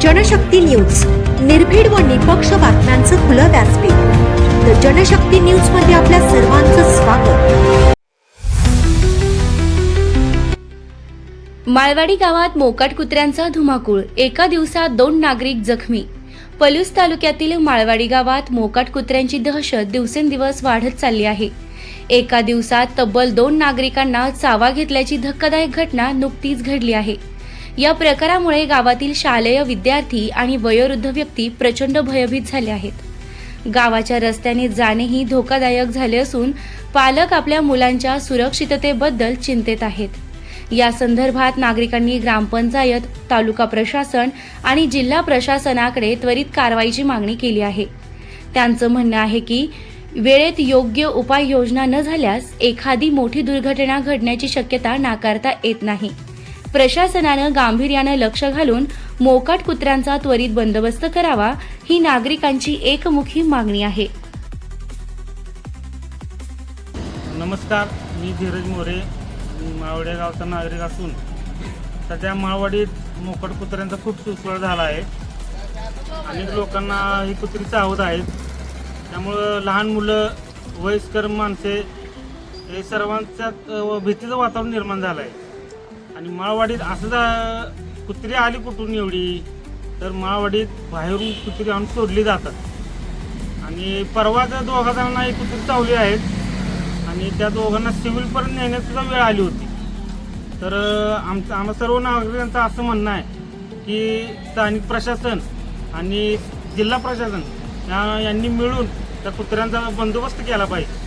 Janshakti news. निर्भीड व निपक्ष बातम्यांचं खुलं व्यासपीठ. द जनशक्ती न्यूजमध्ये आपल्या सर्वांचं स्वागत. माळवाडी गावात मोकाट कुत्र्यांचा धुमाकूळ. एका दिवसात दोन नागरिक जखमी. पलूस तालुक्यातील माळवाडी गावात मोकाट कुत्र्यांची दहशत दिवसेंदिवस वाढत चालली आहे. एका दिवसात तब्बल दोन नागरिकांना चावा घेतल्याची धक्कादायक घटना नुकतीच घडली आहे. या प्रकारामुळे गावातील शालेय विद्यार्थी आणि वयोवृद्ध व्यक्ती प्रचंड भयभीत झाले आहेत. गावाच्या रस्त्याने जाणेही धोकादायक झाले असून पालक आपल्या मुलांच्या सुरक्षिततेबद्दल चिंतेत आहेत. या संदर्भात नागरिकांनी ग्रामपंचायत तालुका प्रशासन आणि जिल्हा प्रशासनाकडे त्वरित कारवाईची मागणी केली आहे. त्यांचं म्हणणं आहे की वेळेत योग्य उपाययोजना न झाल्यास एखादी मोठी दुर्घटना घडण्याची शक्यता नाकारता येत नाही. प्रशासनानं गांभीर्यानं लक्ष घालून मोकाट कुत्र्यांचा त्वरित बंदोबस्त करावा ही नागरिकांची एकमुखी मागणी आहे. नमस्कार मी धीरज मोरे. मी मावडे गावचा नागरिक असून सध्या माळवाडीत मोकट कुत्र्यांचा खूप सुसळ झाला आहे. अनेक लोकांना ही कुत्री चावत आहेत. त्यामुळं लहान मुलं वयस्कर माणसे हे सर्वांच्यात भीतीचं वातावरण निर्माण झालं आहे. आणि माळवाडीत असं जा कुत्री आली कुठून एवढी? तर माळवाडीत बाहेरून कुत्री आणून सोडली जातात. आणि परवा त्या दोघा जणांना एक कुत्री चावली आहेत आणि त्या दोघांना सिव्हिलपर्यंत नेण्यातसुद्धा वेळ आली होती. तर आमचं आम्हा सर्व नागरिकांचं असं म्हणणं आहे की स्थानिक प्रशासन आणि जिल्हा प्रशासन या यांनी मिळून त्या कुत्र्यांचा बंदोबस्त केला पाहिजे.